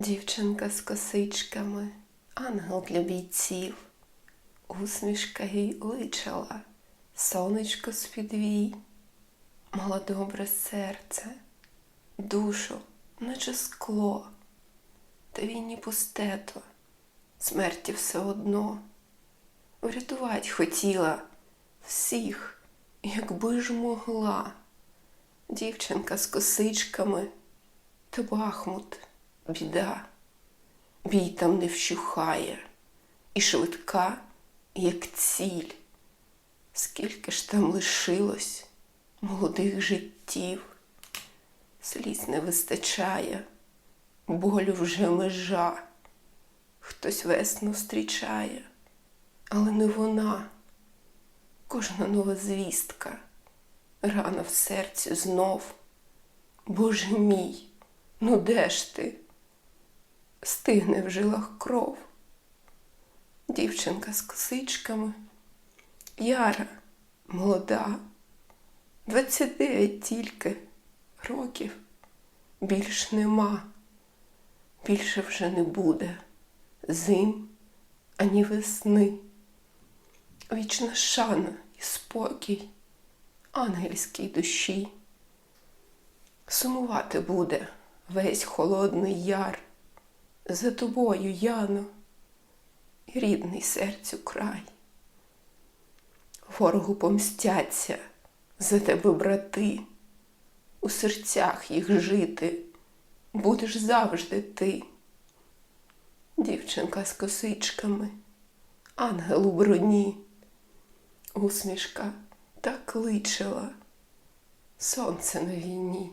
Дівчинка з косичками, ангел для бійців, усмішка їй личала, сонечко з-під вій, мала добре серце, душу, наче скло, та війні пустето, смерті все одно. Врятувать хотіла всіх, якби ж могла. Дівчинка з косичками, та бахмут, біда. Бій там не вщухає, і швидка, як ціль. Скільки ж там лишилось молодих життів, сліз не вистачає, болю вже межа. Хтось весну зустрічає, але не вона. Кожна нова звістка, рана в серці знов. Боже мій, ну де ж ти? Стигне в жилах кров. Дівчинка з косичками, Яра, молода, двадцять дев'ять тільки років більш нема, більше вже не буде зим ані весни. Вічна шана і спокій ангельській душі. Сумувати буде весь холодний яр за тобою, Яно, і рідний серцю край. Ворогу помстяться за тебе, брати, у серцях їх жити будеш завжди ти. Дівчинка з косичками, ангел у броні, усмішка так личила, сонце на війні.